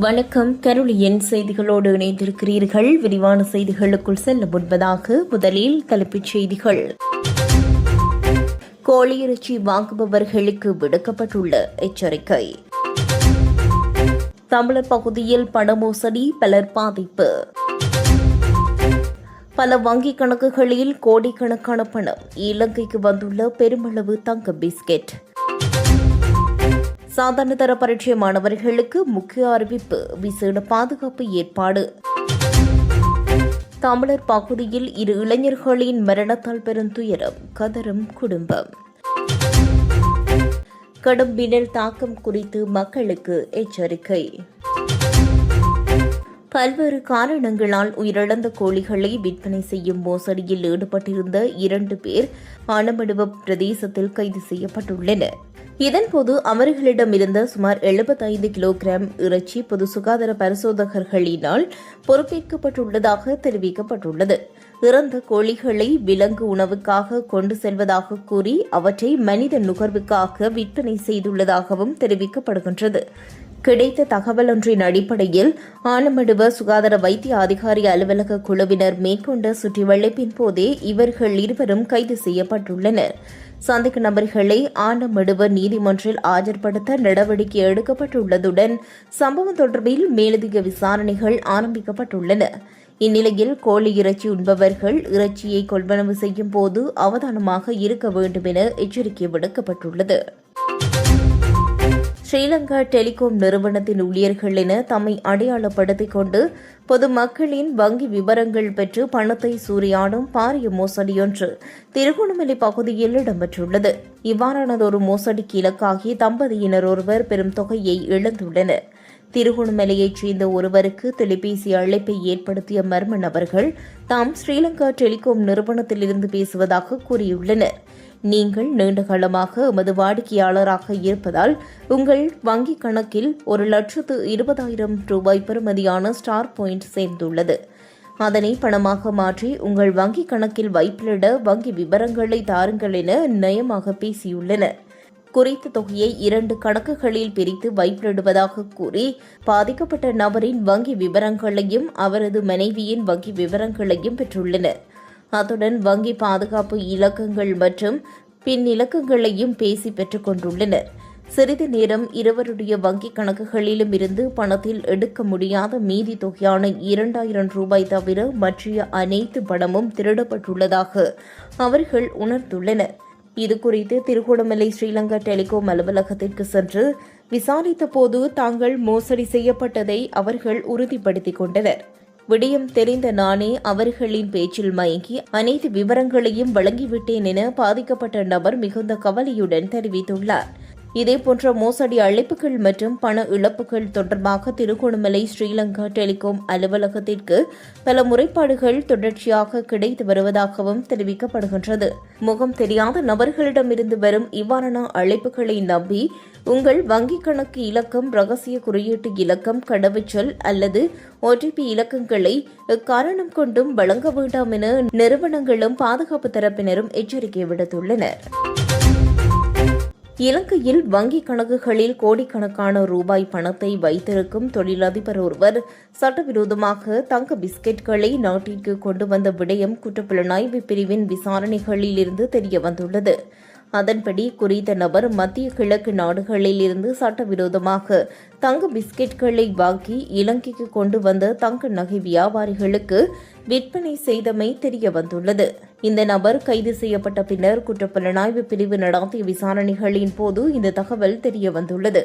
வணக்கம். கருளியன் செய்திகளோடு இணைந்திருக்கிறீர்கள். விரிவான செய்திகளுக்குள் செல்ல முன்பதாக முதலில் தலைப்புச் செய்திகள். கோழியிறைச்சி வாங்குபவர்களுக்கு விடுக்கப்பட்டுள்ள எச்சரிக்கை. தமிழர் பகுதியில் பண மோசடி பலர் பாதிப்பு. பல வங்கிக் கணக்குகளில் கோடிக்கணக்கான பணம். இலங்கைக்கு வந்துள்ள பெருமளவு தங்க பிஸ்கெட். சாதாரண தர பரீட்சை மாணவர்களுக்கு முக்கிய அறிவிப்பு விசேட பாதுகாப்பு ஏற்பாடு. தமிழர் பகுதியில் இரு இளைஞர்களின் மரணத்தால் பெருந்துயரம் கதரும் குடும்பம். கடும் மின்னல் தாக்கம் குறித்து மக்களுக்கு எச்சரிக்கை. பல்வேறு காரணங்களால் உயிரிழந்த கோழிகளை விற்பனை செய்யும் மோசடியில் ஈடுபட்டிருந்த இரண்டு பேர் ஆனமடுவ பிரதேசத்தில் கைது செய்யப்பட்டுள்ளனர். இதன்போது அவர்களிடமிருந்த சுமார் 75 கிலோகிராம் இறைச்சி பொது சுகாதார பரிசோதகர்களினால் பொறுப்பேற்கப்பட்டுள்ளதாக தெரிவிக்கப்பட்டுள்ளது. இறந்த கோழிகளை விலங்கு உணவுக்காக கொண்டு செல்வதாக கூறி அவற்றை மனித நுகர்வுக்காக விற்பனை செய்துள்ளதாகவும் தெரிவிக்கப்படுகின்றது. கிடைத்த தகவல் ஒன்றின் அடிப்படையில் ஆலமடுவ சுகாதார வைத்திய அதிகாரி அலுவலக குழுவினர் மேற்கொண்ட சுற்றிவளைப்பின் போதே இவர்கள் இருவரும் கைது செய்யப்பட்டுள்ளனர். சந்தேக நபர்களை ஆனமடுவ நீதிமன்றில் ஆஜர்படுத்த நடவடிக்கை எடுக்கப்பட்டுள்ளதுடன் சம்பவம் தொடர்பில் மேலதிக விசாரணைகள் ஆரம்பிக்கப்பட்டுள்ளன. இந்நிலையில் கோழி இறைச்சி உண்பவர்கள் இறைச்சியை கொள்வனவு செய்யும் போது அவதானமாக இருக்க வேண்டும் என எச்சரிக்கை விடுக்கப்பட்டுள்ளது. ஸ்ரீலங்கா டெலிகாம் நிறுவனத்தின் ஊழியர்கள் என தம்மை அடையாளப்படுத்திக் கொண்டு பொதுமக்களின் வங்கி விவரங்கள் பெற்று பணத்தை சூறையாடும் பாரிய மோசடியொன்று திருகோணமலை பகுதியில் இடம்பெற்றுள்ளது. இவ்வாறானதொரு மோசடிக்கு இலக்காகி தம்பதியினர் ஒருவர் பெரும் தொகையை இழந்துள்ளனர். திருகோணமலையைச் சேர்ந்த ஒருவருக்கு தொலைபேசி அழைப்பை ஏற்படுத்திய மர்ம நபர்கள் தாம் ஸ்ரீலங்கா டெலிகாம் நிறுவனத்திலிருந்து பேசுவதாக கூறியுள்ளனர். நீங்கள் நீண்டகாலமாக எமது வாடிக்கையாளராக இருப்பதால் உங்கள் வங்கிக் கணக்கில் ஒரு லட்சத்து இருபதாயிரம் ரூபாய் பெறுமதியான ஸ்டார் பாயிண்ட் சேர்ந்துள்ளது. அதனை பணமாக மாற்றி உங்கள் வங்கிக் கணக்கில் வைப்பிலிட வங்கி விவரங்களை தாருங்கள் என நயமாக பேசியுள்ளனர். குறித்த தொகையை இரண்டு கணக்குகளில் பிரித்து வைப்பிலிடுவதாக கூறி பாதிக்கப்பட்ட நபரின் வங்கி விவரங்களையும் அவரது மனைவியின் வங்கி விவரங்களையும் பெற்றுள்ளனர். அத்துடன் வங்கி பாதுகாப்பு இலக்கங்கள் மற்றும் பின் இலக்கங்களையும் பேசி பெற்றுக் கொண்டுள்ளனர். சிறிது நேரம் இருவருடைய வங்கிக் கணக்குகளிலும் இருந்து பணத்தில் எடுக்க முடியாத மீதி தொகையான இரண்டாயிரம் ரூபாய் தவிர மற்ற அனைத்து பணமும் திருடப்பட்டுள்ளதாக அவர்கள் உணர்ந்துள்ளனர். இதுகுறித்து திருகோணமலை ஸ்ரீலங்கா டெலிகாம் அலுவலகத்திற்கு சென்று விசாரித்தபோது தாங்கள் மோசடி செய்யப்பட்டதை அவர்கள் உறுதிப்படுத்திக் கொண்டனர். விடயம் தெரிந்த நானே அவர்களின் பேச்சில் மயங்கி அனைத்து விவரங்களையும் வழங்கிவிட்டேன் என பாதிக்கப்பட்ட நபர் மிகுந்த கவலையுடன் தெரிவித்துள்ளார். இதேபோன்ற மோசடி அழைப்புகள் மற்றும் பண இழப்புகள் தொடர்பாக திருகோணமலை ஸ்ரீலங்கா டெலிகாம் அலுவலகத்திற்கு பல முறைப்பாடுகள் தொடர்ச்சியாக கிடைத்து வருவதாகவும் தெரிவிக்கப்படுகின்றது. முகம் தெரியாத நபர்களிடமிருந்து வரும் இவ்வாறான அழைப்புகளை நம்பி உங்கள் வங்கிக் கணக்கு இலக்கம் ரகசிய குறியீட்டு இலக்கம் கடவுச்சொல் அல்லது ஓடிபி இலக்கங்களை காரணம் கொண்டும் வழங்க வேண்டாம் என நிறுவனங்களும் பாதுகாப்பு தரப்பினரும் எச்சரிக்கை விடுத்துள்ளனர். இலங்கையில் வங்கிக் கணக்குகளில் கோடிக்கணக்கான ரூபாய் பணத்தை வைத்திருக்கும் தொழிலதிபர் ஒருவர் சட்டவிரோதமாக தங்க பிஸ்கெட்களை நாட்டிற்கு கொண்டு வந்த விடயம் குற்றப்புலனாய்வு பிரிவின் விசாரணைகளில் இருந்து தெரியவந்துள்ளது. அதன்படி குறித்த நபர் மத்திய கிழக்கு நாடுகளில் இருந்து சட்டவிரோதமாக தங்க பிஸ்கெட்களை வாங்கி இலங்கைக்கு கொண்டு வந்த தங்க நகை வியாபாரிகளுக்கு விற்பனை செய்தமை தெரிய வந்துள்ளது இந்த நபர் கைது செய்யப்பட்ட பின்னர் குற்றப்புலனாய்வு பிரிவு நடாத்திய விசாரணைகளின் போது இந்த தகவல் தெரிய வந்துள்ளது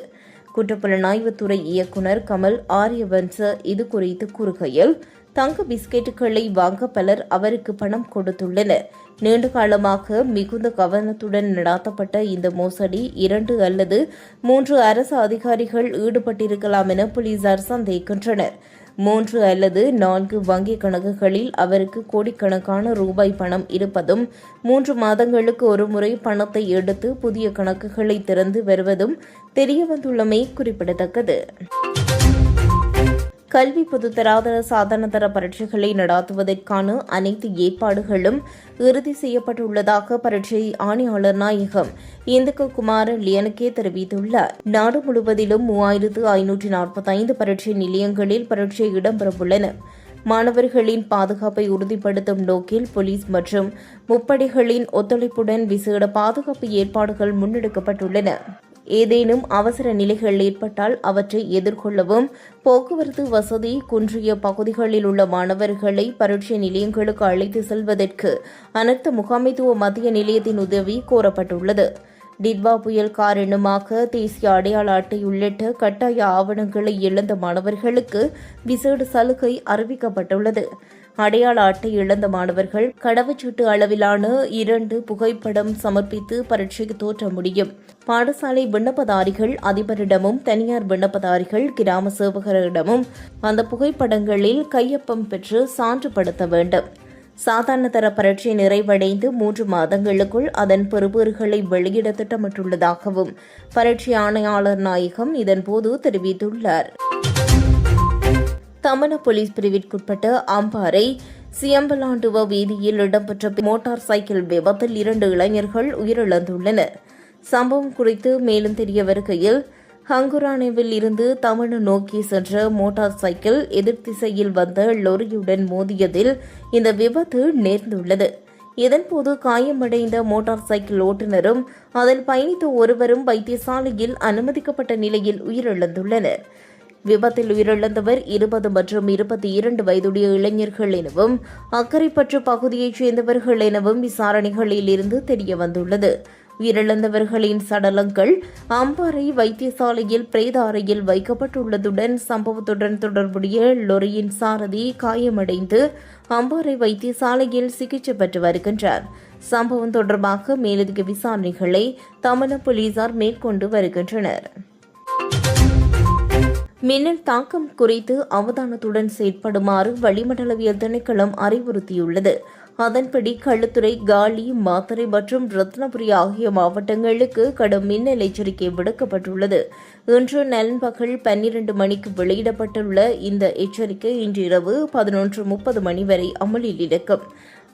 குற்றப்புலனாய்வுத்துறை இயக்குநர் கமல் ஆரியவன்ச இது குறித்து கூறுகையில் தங்க பிஸ்கெட்டுகளை வாங்க பலர் அவருக்கு பணம் கொடுத்துள்ளனர். நீண்ட காலமாக மிகுந்த கவனத்துடன் நடாத்தப்பட்ட இந்த மோசடி இரண்டு அல்லது மூன்று அரசு அதிகாரிகள் ஈடுபட்டிருக்கலாம் என போலீசார் சந்தேகிக்கின்றனர். மூன்று அல்லது நான்கு வங்கிக் கணக்குகளில் அவருக்கு கோடிக்கணக்கான ரூபாய் பணம் இருப்பதும் மூன்று மாதங்களுக்கு ஒருமுறை பணத்தை எடுத்து புதிய கணக்குகளை திறந்து வருவதும் தெரியவந்துள்ளமை குறிப்பிடத்தக்கது. கல்வி பொதுத்தராதர சாதனதர பரீட்சைகளை நடாத்துவதற்கான அனைத்து ஏற்பாடுகளும் இறுதி செய்யப்பட்டுள்ளதாக பரீட்சை ஆணையாளர் நாயகம் இந்துக்கு குமார லியனுக்கே தெரிவித்துள்ளார். நாடு முழுவதிலும் மூவாயிரத்து ஐநூற்றி நாற்பத்தைந்து பரீட்சை நிலையங்களில் பரீட்சை இடம்பெறவுள்ளன. மாணவர்களின் பாதுகாப்பை உறுதிப்படுத்தும் நோக்கில் போலீஸ் மற்றும் முப்படைகளின் ஒத்துழைப்புடன் விசேட பாதுகாப்பு ஏற்பாடுகள் முன்னெடுக்கப்பட்டுள்ளன. ஏதேனும் அவசர நிலைகள் ஏற்பட்டால் அவற்றை எதிர்கொள்ளவும் போக்குவரத்து வசதி குன்றிய பகுதிகளில் உள்ள மாணவர்களை பரீட்சை நிலையங்களுக்கு அழைத்து செல்வதற்கு அனர்த்த முகாமைத்துவ மத்திய நிலையத்தின் உதவி கோரப்பட்டுள்ளது. டிட்வா புயல் காரணமாக தேசிய அடையாள அட்டை உள்ளிட்ட கட்டாய ஆவணங்களை இழந்த மாணவர்களுக்கு விசேட சலுகை அறிவிக்கப்பட்டுள்ளது. அடையாள அட்டை இழந்த மாணவர்கள் கடவுச்சீட்டு அளவிலான இரண்டு புகைப்படம் சமர்ப்பித்து பரீட்சைக்கு தோற்ற முடியும். பாடசாலை விண்ணப்பதாரிகள் அதிபரிடமும் தனியார் விண்ணப்பதாரிகள் கிராம சேவகரிடமும் அந்த புகைப்படங்களில் கையொப்பம் பெற்று சான்றுபடுத்த வேண்டும். சாதாரண தர பரீட்சை நிறைவடைந்து மூன்று மாதங்களுக்குள் அதன் பெறுபேறுகளை வெளியிட திட்டமிட்டுள்ளதாகவும் பரீட்சை ஆணையாளர் நாயகம் இதன்போது தெரிவித்துள்ளார். தமன போலீஸ் பிரிவிற்குட்பட்ட அம்பாறை சியம்பலாண்டுவ வீதியில் இடம்பெற்ற மோட்டார் சைக்கிள் விபத்தில் இரண்டு இளைஞர்கள் உயிரிழந்துள்ளனர். சம்பவம் குறித்து மேலும் தெரிய வருகையில் ஹங்குரானேவில் இருந்து தமிழ் நோக்கி சென்ற மோட்டார் சைக்கிள் எதிர் திசையில் வந்த லொரியுடன் மோதியதில் இந்த விபத்து நேர்ந்துள்ளது. இதன்போது காயமடைந்த மோட்டார் சைக்கிள் ஓட்டுநரும் அதில் பயணித்த ஒருவரும் வைத்தியசாலையில் அனுமதிக்கப்பட்ட நிலையில் உயிரிழந்துள்ளனர். விபத்தில் உயிரிழந்தவர் இருபது மற்றும் இருபத்தி இரண்டு வயதுடைய இளைஞர்கள் எனவும் அக்கரைப்பற்று பகுதியைச் சேர்ந்தவர்கள் எனவும் விசாரணைகளில் இருந்து தெரியவந்துள்ளது. உயிரிழந்தவர்களின் சடலங்கள் அம்பாறை வைத்தியசாலையில் பிரேத அறையில் வைக்கப்பட்டுள்ளதுடன் சம்பவத்துடன் தொடர்புடைய லொரியின் சாரதி காயமடைந்து அம்பாறை வைத்தியசாலையில் சிகிச்சை பெற்று வருகின்றார். சம்பவம் தொடர்பாக மேலதிக விசாரணைகளை தமிழ போலீசார் மேற்கொண்டு வருகின்றனர். மின்னல் தாக்கம் குறித்து அவதானத்துடன் செயற்படுமாறு வளிமண்டலவியல் திணைக்களம் அறிவுறுத்தியுள்ளது. அதன்படி களுத்துறை காலி மாத்தறை மற்றும் ரத்னபுரி ஆகிய மாவட்டங்களுக்கு கடும் மின்னல் எச்சரிக்கை விடுக்கப்பட்டுள்ளது. இன்று நண்பகல் பன்னிரண்டு மணிக்கு வெளியிடப்பட்டுள்ள இந்த எச்சரிக்கை இன்றிரவு பதினொன்று முப்பது மணி வரை அமலில் இருக்கும்.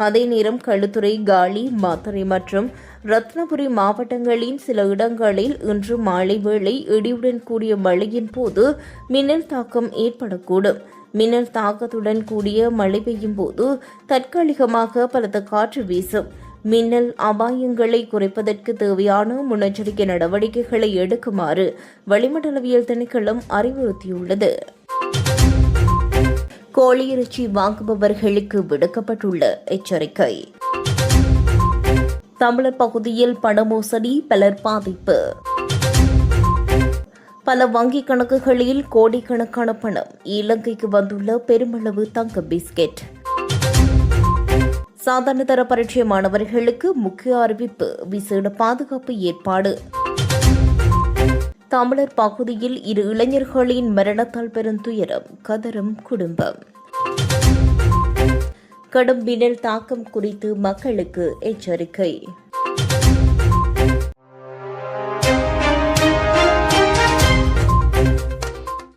அதே நேரம் களுத்துறை காலி மாத்தறை மற்றும் ரத்னபுரி மாவட்டங்களின் சில இடங்களில் இன்று மாலை வேளை இடியுடன் கூடிய மழையின் போது மின்னல் தாக்கம் ஏற்படக்கூடும். மின்னல் தாக்கத்துடன் கூடிய மழை பெய்யும் போது தற்காலிகமாக பலத்த காற்று வீசும். மின்னல் அபாயங்களை குறைப்பதற்கு தேவையான முன்னெச்சரிக்கை நடவடிக்கைகளை எடுக்குமாறு வளிமண்டலவியல் திணைக்களம் அறிவுறுத்தியுள்ளது. கோழியிறைச்சி வாங்குபவர்களுக்கு விடுக்கப்பட்டுள்ள எச்சரிக்கை. தமிழர் பகுதியில் பண மோசடி பலர் பாதிப்பு. பல வங்கிக் கணக்குகளில் கோடிக்கணக்கான பணம். இலங்கைக்கு வந்துள்ள பெருமளவு தங்க பிஸ்கெட். சாதாரண தர பரீட்சை மாணவர்களுக்கு முக்கிய அறிவிப்பு விசேட பாதுகாப்பு ஏற்பாடு. தமிழர் பகுதியில் இரு இளைஞர்களின் மரணத்தால் பெரும் துயரம் கதரும் குடும்பம். கடும் மின்னல் தாக்கம் குறித்து மக்களுக்கு எச்சரிக்கை